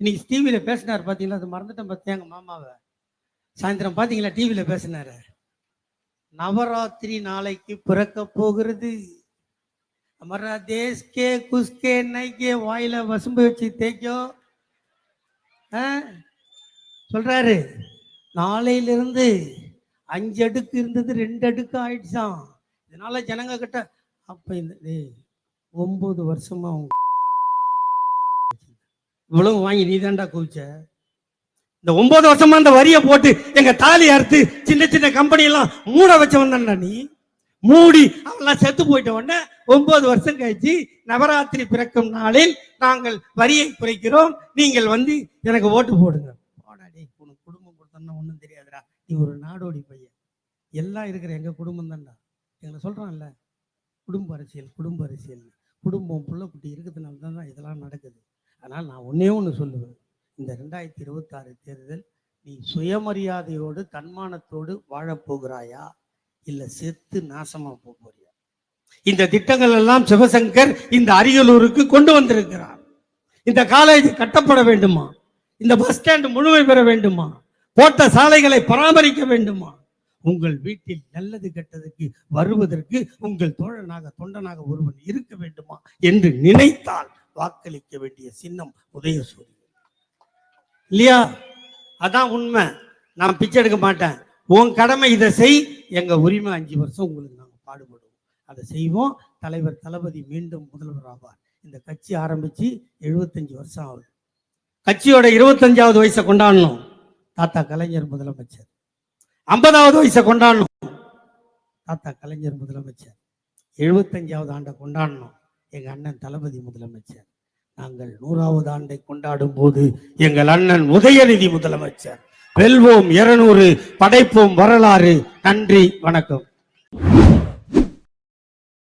இன்னைக்கு டிவியில் பேசினார் பார்த்தீங்களா அது மறந்துட்டேன் பார்த்தேன் மாமாவை? சாயந்தரம் பார்த்தீங்களா டிவியில் பேசினாரு? நவராத்திரி நாளைக்கு பிறக்க போகிறது. அமரா தேஸ்கே குஸ்கே நைக்கே வாயில வசும்பு வச்சு தேய்க்கோ. சொல்றாரு. நாளையிலிருந்து அஞ்சு அடுக்கு இருந்தது ரெண்டு அடுக்கு ஆயிடுச்சான் இதனால ஜனங்க கிட்ட அப்போ இந்த டேய், ஒன்பது வருஷமா அவங்க இவ்வளவு வாங்கி நீ தான்டா குவிச்ச? இந்த ஒன்பது வருஷமா அந்த வரியை போட்டு எங்க தாலி அறுத்து சின்ன சின்ன கம்பெனி எல்லாம் மூட வச்சவன் தான்டா நீ. மூடி அவெல்லாம் செத்து போயிட்ட உடனே ஒன்பது வருஷம் கழிச்சு நவராத்திரி பிறக்கும் நாளில் நாங்கள் வரியை குறைக்கிறோம். நீங்கள் வந்து எனக்கு ஓட்டு போடுங்க. போடாடி உனக்கு குடும்பம் கொடுத்தோம்னா ஒன்றும் தெரியாதுடா. நீ ஒரு நாடோடி பையன். எல்லாம் இருக்கிற எங்க குடும்பம் தான்டா எங்களை சொல்றான்ல குடும்ப அரசியல் குடும்ப அரசியல் குடும்பம் புள்ள குட்டி இருக்கிறதுனால தான் தான் இதெல்லாம் நடக்குது. அதனால் நான் ஒன்னே ஒன்று சொல்லுவேன். இந்த ரெண்டாயிரத்தி இருபத்தாறு தேர்தல் நீ சுயமரியாதையோடு தன்மானத்தோடு வாழப் போகிறாயா? இல்லை செத்து நாசமா போக போறியா? இந்த திட்டங்கள் எல்லாம் சிவசங்கர் இந்த அரியலூருக்கு கொண்டு வந்திருக்கிறார். இந்த காலேஜ் கட்டப்பட வேண்டுமா? இந்த பஸ் ஸ்டாண்ட் முழுமை பெற வேண்டுமா? போட்ட சாலைகளை பராமரிக்க வேண்டுமா? உங்கள் வீட்டில் நல்லது கெட்டதுக்கு வருவதற்கு உங்கள் தோழனாக தொண்டனாக ஒருவன் இருக்க வேண்டுமா என்று நினைத்தால் வாக்களிக்க வேண்டிய சின்னம் உதயசூரியன். இல்லையா? அதான் உண்மை. நான் பிச்சை எடுக்க மாட்டேன். உன் கடமை இதை செய். எங்க உரிமை அஞ்சு வருஷம் உங்களுக்கு நாங்கள் பாடுபடுவோம். அதை செய்வோம். தலைவர் தளபதி மீண்டும் முதல்வர் ஆவார். இந்த கட்சி ஆரம்பிச்சு எழுபத்தஞ்சு வருஷம் ஆகுது. கட்சியோட இருபத்தஞ்சாவது வயசை கொண்டாடணும். தாத்தா கலைஞர் முதலமைச்சர். ஐம்பதாவது வயசை கொண்டாடணும். தாத்தா கலைஞர் முதலமைச்சர். எழுபத்தஞ்சாவது ஆண்டை கொண்டாடணும். எங்க அண்ணன் தளபதி முதலமைச்சர். நாங்கள் நூறாவது ஆண்டை கொண்டாடும் போது எங்கள் அண்ணன் உதயநிதி முதலமைச்சர். வெல்வோம் இருநூறு படைப்போம் வரலாறு. நன்றி வணக்கம்.